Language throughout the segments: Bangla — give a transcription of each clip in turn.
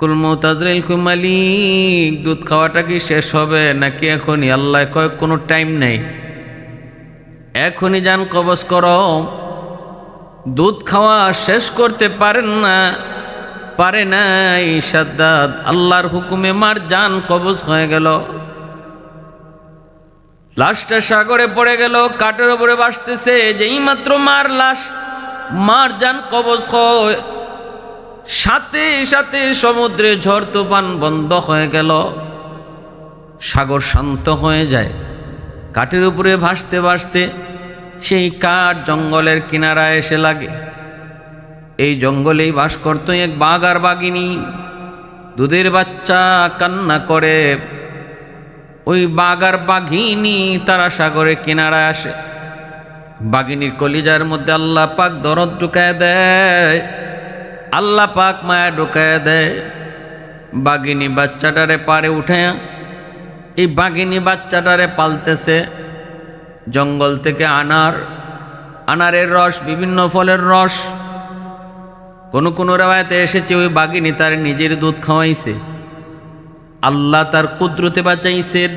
কুল মোতাজরিল কুমালিক দুধ খাওয়াটা কি শেষ হবে? নাকি এখনই? আল্লাহ কয়, কোনো টাইম নেই। এখনই যান, কবজ করো। দুধ খাওয়া শেষ করতে পারেন না, পারে নাই সাদ্দাত। আল্লাহর হুকুমে মার যান, কবজ হয়ে গেল। লাশটা সাগরে পড়ে গেল, কাঠের উপরে বাসতেছে যেই মাত্র মার লাশ, মার যান, কবজ হয়। সাথে সাথে সমুদ্রে ঝড় তুফান বন্ধ হয়ে গেল। সাগর শান্ত হয়ে যায়। কাঠের উপরে ভাসতে ভাসতে সেই কাঠ জঙ্গলের কিনারায় এসে লাগে। এই জঙ্গলেই বাস করত এক বাঘ আর বাঘিনী। দুধের বাচ্চা কান্না করে। ওই বাঘ আর বাঘিনী তারা সাগরের কিনারায় আসে। বাঘিনীর কলিজার মধ্যে আল্লাহ পাক দরদ ঢুকায় দেয়। আল্লাহ পাক মায়া ঢুকায় দেয়। বাঘিনী বাচ্চাটারে পারে উঠে এই বাঘিনী বাচ্চাটারে পালতেছে জঙ্গল থেকে আনার। আনারের রস, বিভিন্ন ফলের রস। কোনো কোনো রেওয়ায়তে এসেছে ওই বাঘিনী তার নিজের দুধ খাওয়াইছে। আল্লাহ তার কুদরতে বাঁচাইছেন।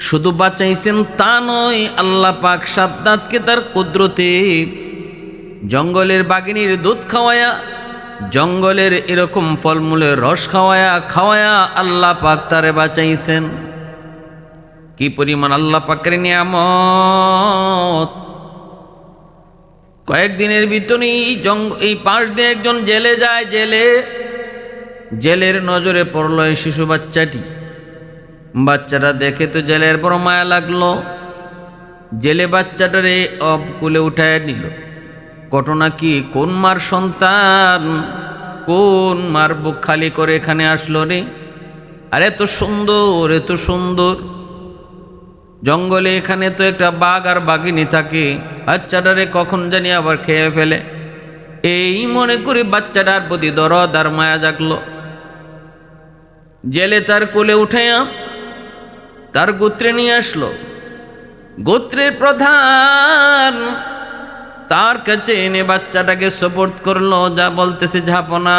শুধু বাঁচাইছেন তা নয়, আল্লাহ পাক সাদ্দাতকে তার কুদরতে জঙ্গলের বাগিনীর দুধ খাওয়ায়া জঙ্গলের এরকম ফলমূলের রস খাওয়ায়া খাওয়ায়া আল্লাহ পাক তারে বাঁচাইছেন। কি পরিমাণ আল্লাহ পাকের নিয়ামত? কয়েকদিনের ভিতরে এই জঙ্গ, এই পাশ দিয়ে একজন জেলে যায়, জেলে, জেলের নজরে পড়ল এই শিশু বাচ্চাটি। বাচ্চাটা দেখে তো জেলের বড় মায়া লাগল। জেলে বাচ্চাটারে অব কুলে উঠায় নিল। ঘটনা কি? কোন মার সন্তান? কোন মার বুক খালি করে এখানে আসলো রে? আর এত সুন্দর এত সুন্দর। জঙ্গলে এখানে তো একটা বাঘ আর বাঘিনী থাকে। বাচ্চাটারে কখন জানি আবার খেয়ে ফেলে। এই মনে করে বাচ্চাটার প্রতি দরদ আর মায়া জাগলো। জেলে তার কোলে উঠাইয়া তার গোত্রে নিয়ে আসলো। গোত্রের প্রধান তার কাছে এনে বাচ্চাটাকে সপোর্ট করল, যা বলতেছে ঝাপনা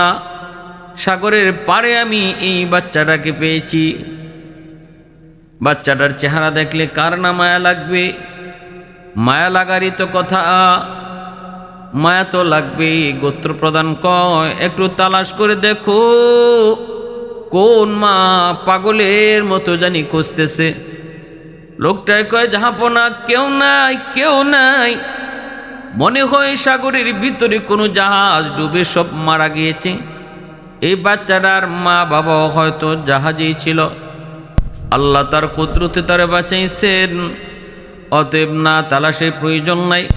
সাগরের পারে আমি এই বাচ্চাটাকে পেয়েছি। বাচ্চাটার চেহারা দেখলে কার না মায়া লাগবে? মায়া লাগারই তো কথা। মায়া তো লাগবে গোত্র প্রদান কয়, একটু তালাশ করে দেখো, কোন মা পাগলের মতো জানি খুঁজতেছে? লোকটায় কয় জাহাপনা কেউ নাই কেউ নাই। মনে হয় সাগরের ভিতরে কোনো জাহাজ ডুবে সব মারা গিয়েছে। এই বাচ্চাটার মা বাবাও হয়তো জাহাজেই ছিল। আল্লাহ তার কুদরতে তারে বাঁচাইছেন। অতএব না তালাশের প্রয়োজন নাই।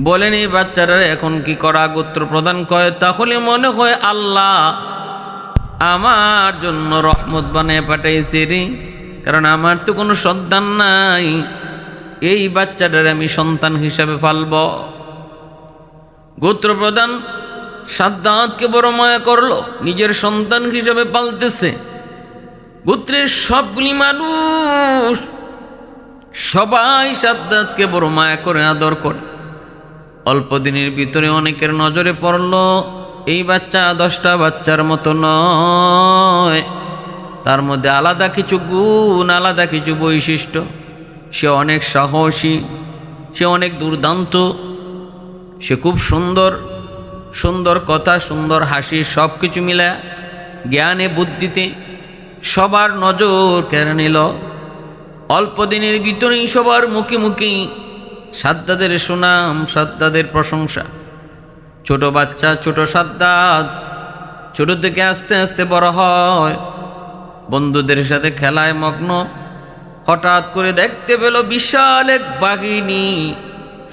বলেন, এই বাচ্চাটার এখন কি করা গোত্র প্রদান করে? তাহলে মনে হয় আল্লাহ আমার জন্য রহমত বানিয়ে পাঠাইছে রে। কারণ আমার তো কোনো সন্তান নাই। এই বাচ্চাটার আমি সন্তান হিসাবে ফালব। গোত্র প্রধান সাদ্দাতকে বড় মায়া করল, নিজের সন্তান হিসাবে পালতেছে। গোত্রের সবগুলি মানুষ সবাই সাদ্দাতকে বড় মায়া করে আদর করে। অল্প দিনের ভিতরে অনেকের নজরে পড়ল, এই বাচ্চা দশটা বাচ্চার মতো নয়। তার মধ্যে আলাদা কিছু গুণ, আলাদা কিছু বৈশিষ্ট্য। সে অনেক সাহসী, সে অনেক দুর্দান্ত, সে খুব সুন্দর সুন্দর কথা, সুন্দর হাসি সব কিছু মিলা জ্ঞানে, বুদ্ধিতে সবার নজর কেড়ে নিল। অল্প দিনের ভিতরেই সবার মুখে মুখে সাদ্দাদের সুনাম, সাদ্দাদের প্রশংসা। ছোট বাচ্চা, ছোট সাদ্দাদ ছোট থেকে আস্তে আস্তে বড় হয়। বন্ধুদের সাথে খেলায় মগ্ন হঠাৎ করে দেখতে পেল বিশাল এক বাঘিনী।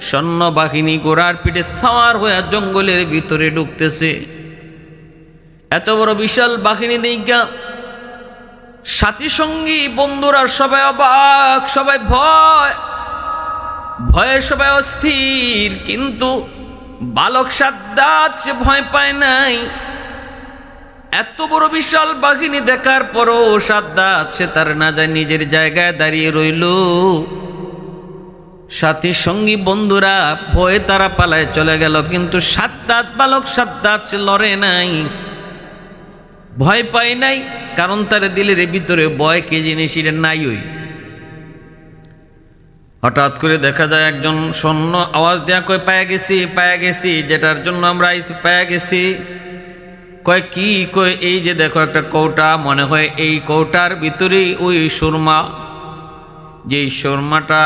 সৈন্য বাহিনী গোড়ার পিঠে সাওয়ার হয়ে জঙ্গলের ভিতরে ঢুকতেছে। এত বড় বিশাল বাহিনী দিকা সাথী সঙ্গী, বন্ধুরা সবাই অবাক, সবাই ভয়। ভয়ে সবাই অস্থির, কিন্তু বালক সাদ্দাত ভয় পায় নাই। এত বড় বিশাল বাঘিনী দেখার পরও সাদ্দাত সে তার না যায় নিজের জায়গায় দাঁড়িয়ে রইল। সাথী সঙ্গী বন্ধুরা, ভয়ে তারা পালায় চলে গেল, কিন্তু সাদ্দাত বালক সাদ্দাত সে লড়ে নাই। ভয় পায় নাই, কারণ তার দিলের ভিতরে ভয় কে জিনিস নাই ওই হঠাৎ করে দেখা যায় একজন স্বর্ণ আওয়াজ দেয়া কয়, পায়া গেছি পায়া গেছি, যেটার জন্য আমরা পায়া গেছি। কয়, কি কয়? এই যে দেখো একটা কৌটা, মনে হয় এই কৌটার ভিতরেই ওই সুরমা। যেই সুরমাটা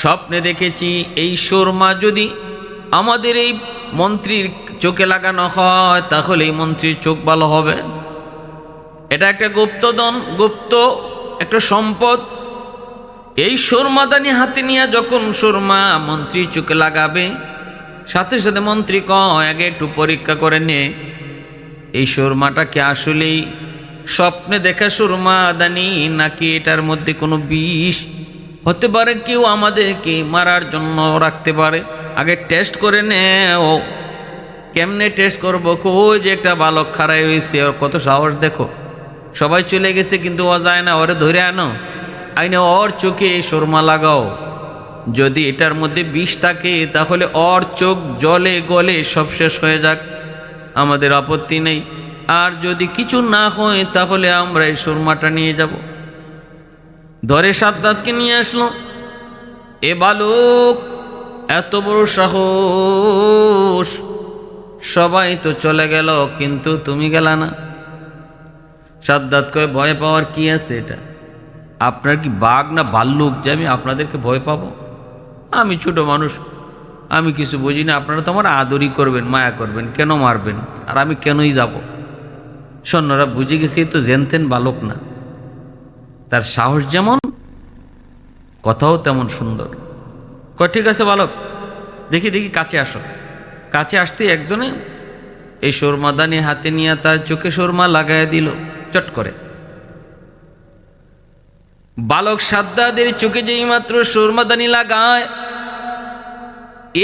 স্বপ্নে দেখেছি, এই সুরমা যদি আমাদের এই মন্ত্রীর চোখে লাগানো হয়, তাহলে এই মন্ত্রীর চোখ ভালো হবে। এটা একটা গুপ্তদন গুপ্ত একটা সম্পদ। এই সুরমাদানি হাতে নিয়ে যখন সুরমা মন্ত্রী চোখে লাগাবে, সাথে সাথে মন্ত্রী কয়, আগে একটু পরীক্ষা করে নে। এই সুরমাটাকে আসলেই স্বপ্নে দেখা সুরমাদানি নাকি এটার মধ্যে কোনো বিষ? হতে পারে কেউ আমাদেরকে মারার জন্য রাখতে পারে। আগে টেস্ট করে নে ও কেমনে টেস্ট করব? ওই যে একটা বালক খারাই রয়েছে ওর কত সাহস দেখো। সবাই চলে গেছে, কিন্তু ও যায় না, ওরে ধরে আনো। আইনে ওর চোখে সুরমা লাগাও। যদি এটার মধ্যে বিষ থাকে, তাহলে ওর চোখ জলে গলে সব শেষ হয়ে যাক। আমাদের আপত্তি নেই। আর যদি কিছু না হয়, তাহলে আমরা এই সুরমাটা নিয়ে যাব। ধরে সাদ্দাতকে নিয়ে আসলো। এ বালক, এত বড় সাহস। সবাই তো চলে গেল, কিন্তু তুমি গেলা না। সাদ্দাত কয়ে, ভয় পাওয়ার কি আছে এটা? আপনার কি বাঘ না ভাল্লুক যে আমি আপনাদেরকে ভয় পাবো? আমি ছোট মানুষ আমি কিছু বুঝি না, আপনারা তো আমার আদরই করবেন, মায়া করবেন, কেন মারবেন? আর আমি কেনই যাব? সৈন্যরা বুঝে গেছি তো জেনতেন বালক না। তার সাহস যেমন, কথাও তেমন সুন্দর। কয়, ঠিক আছে বালক, দেখি দেখি, কাছে আসো। কাছে আসতে একজনে এই সুরমাদানি হাতে নিয়ে তার চোখে সুরমা লাগাইয়া দিল, চট করে। বালক সাদ্দাদের চোখে যেই মাত্র সুরমাদানি লাগায়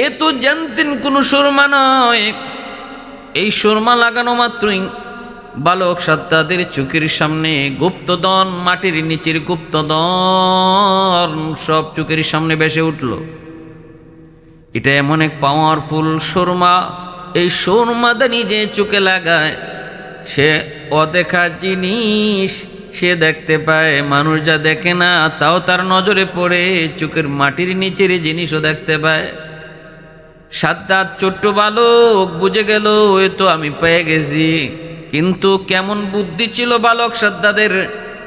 এ তো জানতেন কোনো সুরমা নয়। এই সুরমা লাগানো মাত্রই বালক সাদ্দাদের চোখের সামনে গুপ্তদন মাটির নিচের গুপ্তদন সব চোখের সামনে বেসে উঠল। এটা এমন এক পাওয়ারফুল সুরমা। এই সুরমাদানি যে চোখে লাগায়। সে অদেখা জিনিস সে দেখতে পায়, মানুষ যা দেখে না, তাও তার নজরে পড়ে, চোখের মাটির নিচের জিনিসও দেখতে পায়। সাদ্দাত ছোট্ট বালক বুঝে গেল, এ তো আমি পেয়ে গেছি। কিন্তু কেমন বুদ্ধি ছিল বালক সাদ্দাদের,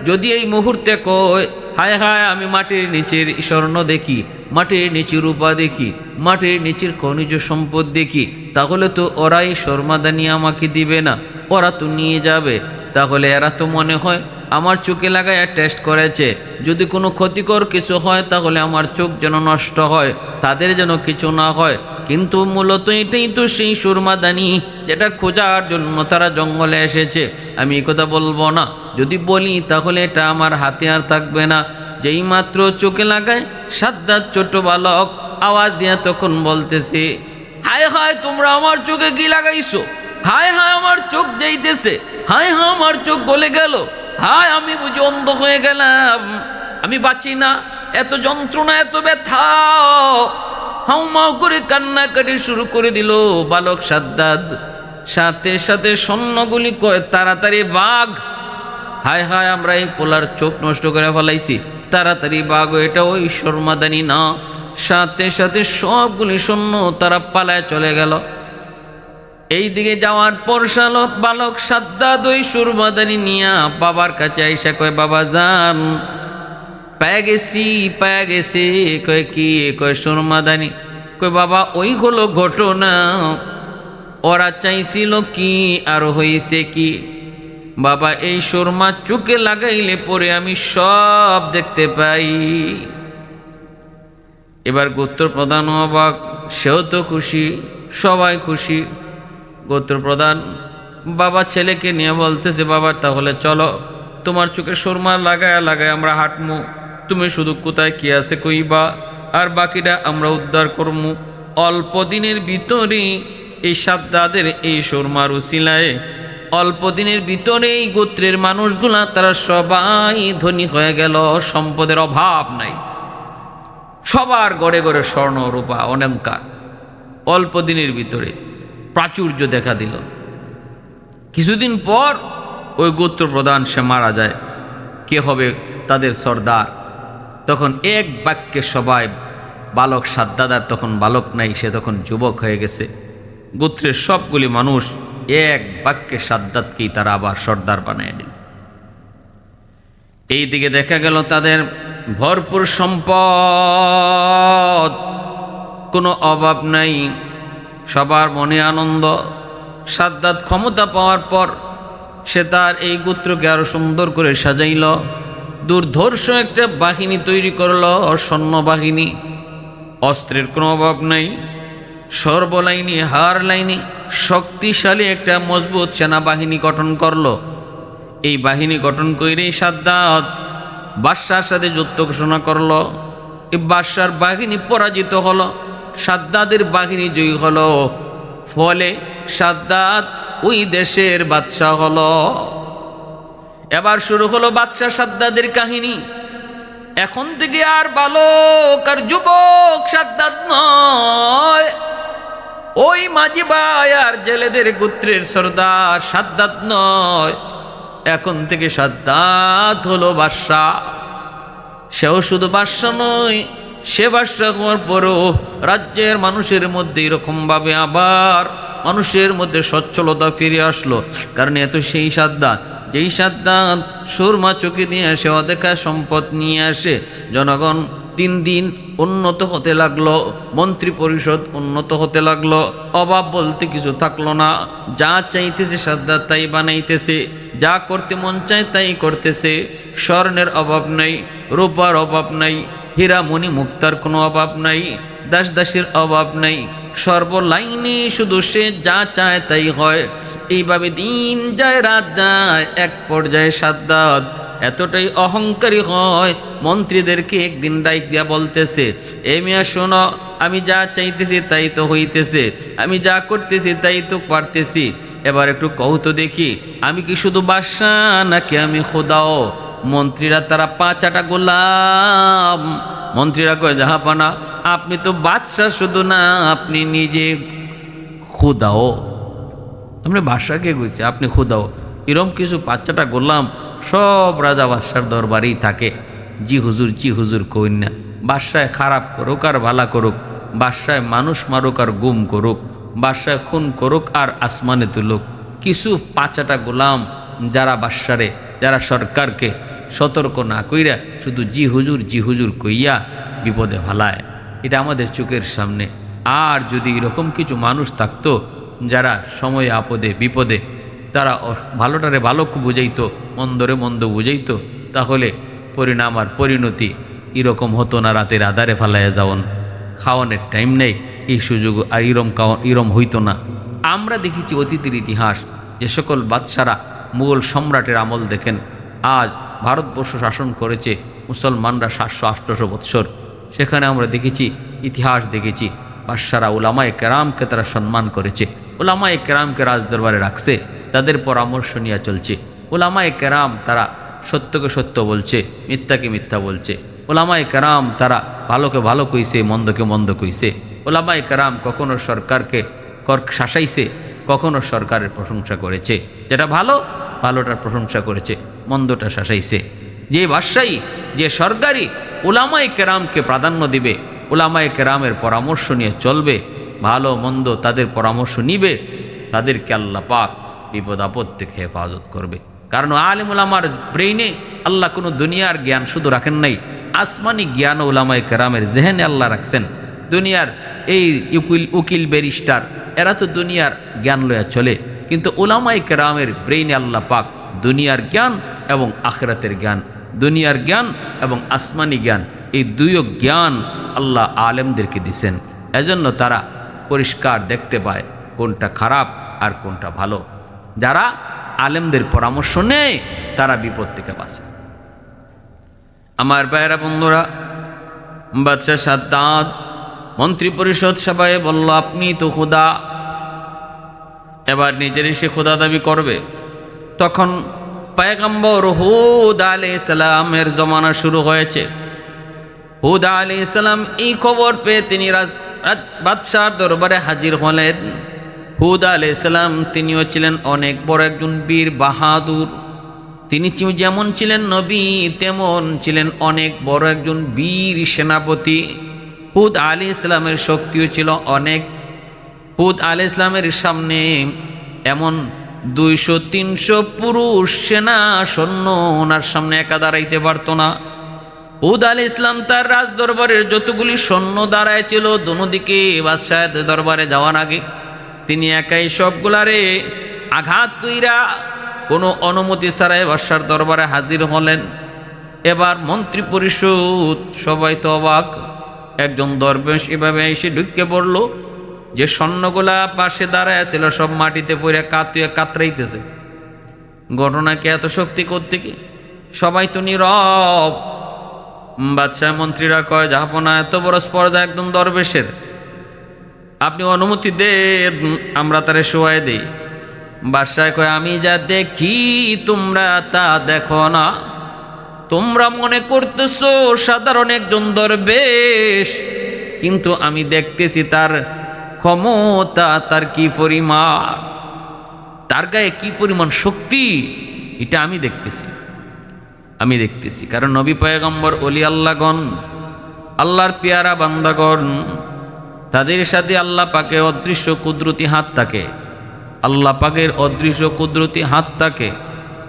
যদি এই মুহূর্তে কয়, হায় হায়, আমি মাটির নিচের স্বর্ণ দেখি, মাটির নিচের রূপা দেখি, মাটির নিচের খনিজ সম্পদ দেখি, তাহলে তো ওরাই শর্মাদানি আমাকে দিবে না, ওরা তো নিয়ে যাবে। তাহলে এরা তো মনে হয় আমার চোখে লাগায় টেস্ট করেছে। যদি কোনো ক্ষতিকর কিছু হয়, তাহলে আমার চোখ যেন নষ্ট হয়, তাদের যেন কিছু না হয়। কিন্তু মূলত এটাই তো সেই সুরমাদানি যেটা খোঁজার জন্য তারা জঙ্গলে এসেছে। আমি কথা বলব না। যদি বলি, তাহলে এটা আমার হাতে আর থাকবে না। যেই মাত্র চোখে লাগায়, সাদ্দাত ছোট বালক আওয়াজ দিয়ে তখন বলতেছে, হায় হায়, তোমরা আমার চোখে কি লাগাইছো? হায় হায়, আমার চোখ যাইতেছে। হায় হায়, আমার চোখ গলে গেল। হায়, আমি বুঝি অন্ধ হয়ে গেলাম। আমি বাঁচি না। এত যন্ত্রণা, এত ব্যথা। হাউমাউ করে কান্নাকাটি শুরু করে দিল বালক সাদ্দাদ। সাথে সাথে স্বর্ণগুলি কয়, তাড়াতাড়ি বাঘ। হায় হায়, আমরা এই পোলার চোখ নষ্ট করে ফেলাইছি। তাড়াতাড়ি বাঘ, এটা ওই শর্মাদানি না। সাথে সাথে সবগুলি শূন্য তারা পালায় চলে গেল। এই দিকে যাওয়ার পর শালক, বালক সাদ্দাদ দুই সুরমাদানি নিয়া বাবার কাছে আইসা কয়, বাবা যান। পায়া গেছি পায়া গেছি, কয়, কি? কয়, সুরমাদানি। কয়, বাবা, ওই হলো ঘটনা। ওরা চাইছিল কি আর হয়েছে কি? বাবা, এই সুরমা চোখে লাগাইলে পরে আমি সব দেখতে পাই। এবার গোত্র প্রধান অবাক, সেও তো খুশি, সবাই খুশি। গোত্র প্রধান বাবা ছেলেকে নিয়ে বলতেছে, বাবা, তাহলে চলো। তোমার চোখে সুরমা লাগায় লাগায় আমরা হাঁটমু। তুমি শুধু কোথায় কি আছে কইবা? আর বাকিটা আমরা উদ্ধার করমু। অল্প দিনের ভিতরে এই সাদ্দাদের এই সুরমার উসিলায়, অল্প দিনের ভিতরে এই গোত্রের মানুষগুলা, তারা সবাই ধনী হয়ে গেল। সম্পদের অভাব নাই। সবার গড়ে গড়ে স্বর্ণ রূপা অলঙ্কার অল্প দিনের ভিতরে প্রাচুর্য দেখা দিল। কিছুদিন পর ওই গোত্র প্রধান সে মারা যায়। কে হবে তাদের সর্দার? তখন এক বাক্যে সবাই বালক সাদ্দাদার তখন বালক নাই, সে তখন যুবক হয়ে গেছে। গোত্রের সবগুলি মানুষ এক বাক্যে সাদ্দাতকেই তারা আবার সর্দার বানিয়ে নিল এই দিকে দেখা গেল তাদের ভরপুর সম্পদ। কোনো অভাব নাই। সবার মনে আনন্দ। সাদ্দাত ক্ষমতা পাওয়ার পর সে তার এই গোত্রকে আরও সুন্দর করে সাজাইল। দুর্ধর্ষ একটা বাহিনী তৈরি করল সৈন্য বাহিনী। অস্ত্রের কোনো অভাব নাই, সর্বলাইনি হার লাইনি শক্তিশালী একটা মজবুত সেনাবাহিনী গঠন করল। এই বাহিনী গঠন করেই সাদ্দাত বাদশার সাথে যুদ্ধ ঘোষণা করল। এই বাদশার বাহিনী পরাজিত হলো। সাদ্দাদের বাহিনী জয়ী হলো। ফলে সাদ্দাত ওই দেশের বাদশাহ হলো। এবার শুরু হলো বাদশাহ সাদ্দাদের কাহিনী। এখন থেকে আর বালক আর যুবক সাদ্দাত নয়। ওই মাঝি ভাই আর জেলেদের গোত্রের সর্দার সাদ্দাত নয়। এখন থেকে সাদ্দাত হলো বাদশাহ। সেও শুধু বাদশা নয় সে হওয়ার পরও রাজ্যের মানুষের মধ্যে এরকমভাবে আবার মানুষের মধ্যে সচ্ছলতা ফিরে আসলো। কারণ এত সেই সাদ্দাত। যেই সাদ্দাত সুরমা চোখে দিয়ে আসে অদেখা সম্পদ নিয়ে আসে জনগণ দিন দিন উন্নত হতে লাগল, মন্ত্রী পরিষদ উন্নত হতে লাগল, অভাব বলতে কিছু থাকল না। যা চাইতেছে সাদ্দাত তাই বানাইতেছে। যা করতে মন চায় তাই করতেছে। স্বর্ণের অভাব নাই, রূপার অভাব নাই হীরামণি মুক্তার কোনো অভাব নাই দাস দাসের অভাব নাই। সর্বলাইনে শুধু সে যা চায় তাই হয়। এইভাবে দিন যায়, রাত যায়, এক পর্যায়ে সাদ্দাত। এতটাই অহংকারী হয়, মন্ত্রীদেরকে একদিন ডাইক দিয়া বলতেছে, এ মিয়া, শোনো, আমি যা চাইতেছি তাই তো হইতেছে, আমি যা করতেছি তাই তো পারতেছি। এবার একটু কৌতো দেখি, আমি কি শুধু বাদশাহ নাকি আমি খোদাও? মন্ত্রীরা তারা পাঁচাটা গোলাম। মন্ত্রীরা কয়, জাহাপানা, আপনি তো বাদশাহ শুধু না, আপনি নিজে খুদাও। আপনি বাদশাকে কইছে? আপনি খুদাও। এরম কিছু বাচ্চাটা গোলাম সব রাজা বাদশার দরবারেই থাকে। জি হুজুর জি হুজুর কইন না। বাদশায় খারাপ করুক আর ভালা করুক, বাদশায় মানুষ মারুক আর গুম করুক, বাদশায় খুন করুক আর আসমানে তুলুক। কিছু পাঁচাটা গোলাম যারা বাদশারে, যারা সরকারকে সতর্ক না কইরা শুধু জি হুজুর জি হুজুর কইয়া বিপদে ভালায় এটা আমাদের চোখের সামনে। আর যদি এরকম কিছু মানুষ থাকতো, যারা সময়ে আপদে, বিপদে, তারা ভালোটারে ভালো বুঝাইতো, মন্দরে মন্দ বুঝাইতো, তাহলে পরিণাম আর পরিণতি এরকম হতো না রাতের আধারে ফালাইয়া যাওন খাওয়ানোর টাইম নেই, এই সুযোগ আর ইরম ইরম হইতো না। আমরা দেখেছি অতীতের ইতিহাস, যে সকল বাদশারা মুঘল সম্রাটের আমল দেখেন। আজ ভারতবর্ষ শাসন করেছে, মুসলমানরা সাতশো আষ্টশো বৎসর। সেখানে আমরা দেখেছি, ইতিহাস দেখেছি, বাদশারা উলামায়ে কেরামকে তারা সম্মান করেছে। ওলামায়ে কেরামকে রাজদরবারে রাখছে, তাদের পরামর্শ নিয়ে চলছে। ওলামায়ে কেরাম তারা সত্যকে সত্য বলছে, মিথ্যাকে মিথ্যা বলছে। ওলামায়ে কেরাম তারা ভালোকে ভালো কইছে, মন্দকে মন্দ কইছে। ওলামায়ে কেরাম কখনো সরকারকে কর শাসাইছে, কখনো সরকারের প্রশংসা করেছে। যেটা ভালো, ভালোটার প্রশংসা করেছে। মন্দটা শাসাইছে। যে বাদশাহী, যে সরকারি ওলামাই কেরামকে প্রাধান্য দিবে ওলামাই কেরামের পরামর্শ নিয়ে চলবে, ভালো মন্দ তাদের পরামর্শ নিবে, তাদেরকে আল্লাহ পাক বিপদ আপদ থেকে হেফাজত করবে। কারণ আলিম ওলামার ব্রেইনে আল্লাহ কোনো দুনিয়ার জ্ঞান শুধু রাখেন নাই, আসমানি জ্ঞান ওলামাই কেরামের জেহেনে আল্লাহ রাখছেন। দুনিয়ার এই উকিল উকিল ব্যারিস্টার, এরা তো দুনিয়ার জ্ঞান লয়া চলে, কিন্তু ওলামাই কেরামের ব্রেইনে আল্লাহ পাক দুনিয়ার জ্ঞান এবং আখরাতের জ্ঞান, দুনিয়ার জ্ঞান এবং আসমানি জ্ঞান, এই দুইও জ্ঞান আল্লাহ আলেমদেরকে দিছেন। এজন্য তারা পরিষ্কার দেখতে পায় কোনটা খারাপ আর কোনটা ভালো। যারা আলেমদের পরামর্শ নেয়, তারা বিপদ থেকে বাঁচে। আমার ভাইয়েরা, বন্ধুরা, বাদশাহ সাদ্দাত মন্ত্রী পরিষদ সভায় বলল, আপনি তো খুদা। এবার নিজের সে খোদা দাবি করবে। তখন পায়গাম্বর হুদ আলি সালামের জমানা শুরু হয়েছে। হুদ আলি সালাম এই খবর পেয়ে তিনি বাদশার দরবারে হাজির হলেন। হুদ আলি সালাম তিনিও ছিলেন অনেক বড় একজন বীর বাহাদুর। তিনি যেমন ছিলেন নবী, তেমন ছিলেন অনেক বড় একজন বীর সেনাপতি। হুদ আলী ইসলামের শক্তিও ছিল অনেক। হুদ আলী ইসলামের সামনে এমন দুইশো তিনশো পুরুষ সেনা সৈন্য ওনার সামনে একা দাঁড়াইতে পারতো না। হুদ আল ইসলাম তার রাজ দরবারের যতগুলি সৈন্য দাঁড়ায় ছিল দিকে বাদশাহের দরবারে যাওয়ার আগে তিনি একাই সবগুলারে আঘাত কইরা কোনো অনুমতি ছাড়াই বাদশার দরবারে হাজির হলেন। এবার মন্ত্রী পরিষদ সবাই তো অবাক, একজন দরবেশ এভাবে এসে ঢুকে পড়ল। যে স্বর্ণগুলা পাশে দাঁড়ায় ছিল সব মাটিতে পড়ে কাতুয়ে কাতরাইতেছে। ঘটনাকে এত শক্তি করতে কি? সবাই তো নীরব। বাদশাহ মন্ত্রীরা কয় যাহাপনা এত বড় স্পর্ধা একদম দরবেশের। আপনি অনুমতি দেন, আমরা তারে শোয়াই দেই। বাদশাহ কয়, আমি যা দেখি, তোমরা তা দেখো না। তোমরা মনে করতেছো, সাধারণ একজন দরবেশ। কিন্তু আমি দেখতেছি তার ক্ষমতা, তার কি পরিমাণ? তার গায়ে কি পরিমাণ শক্তি? এটা আমি দেখতেছি। আমি দেখতেছি। কারণ নবী পয়গম্বর অলি আল্লাহগণ, আল্লাহর পেয়ারা বান্দাগণ, তাদের সাথে আল্লাহ পাকের অদৃশ্য কুদরতি হাত থাকে। আল্লাহ পাকের অদৃশ্য কুদরতি হাত থাকে।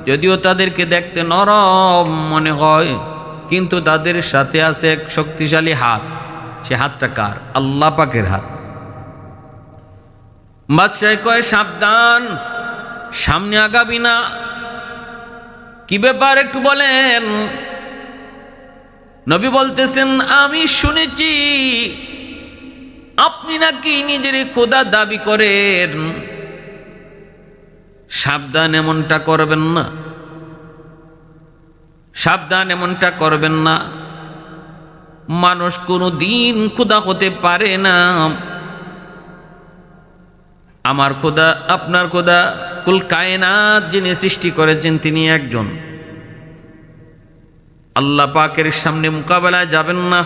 যদিও তাদেরকে দেখতে নরম মনে হয়, কিন্তু তাদের সাথে আছে এক শক্তিশালী হাত। সে হাতটা কার? আল্লাহ পাকের হাত। বাদশাহ কয়, সাবধান, সামনে আগাবি না। কি ব্যাপার একটু বলেন? নবী বলতেছেন, আমি শুনেছি, আপনি নাকি নিজের খোদা দাবি করেন। সাবধান এমনটা করবেন না। সাবধান এমনটা করবেন না। মানুষ কোনো দিন খোদা হতে পারে না। আমার খোদা, আপনার খোদা, কুল কায়নাত যিনি সৃষ্টি করেছেন তিনি একজন। আল্লাহ পাকের সামনে মোকাবেলায় যাবেন না।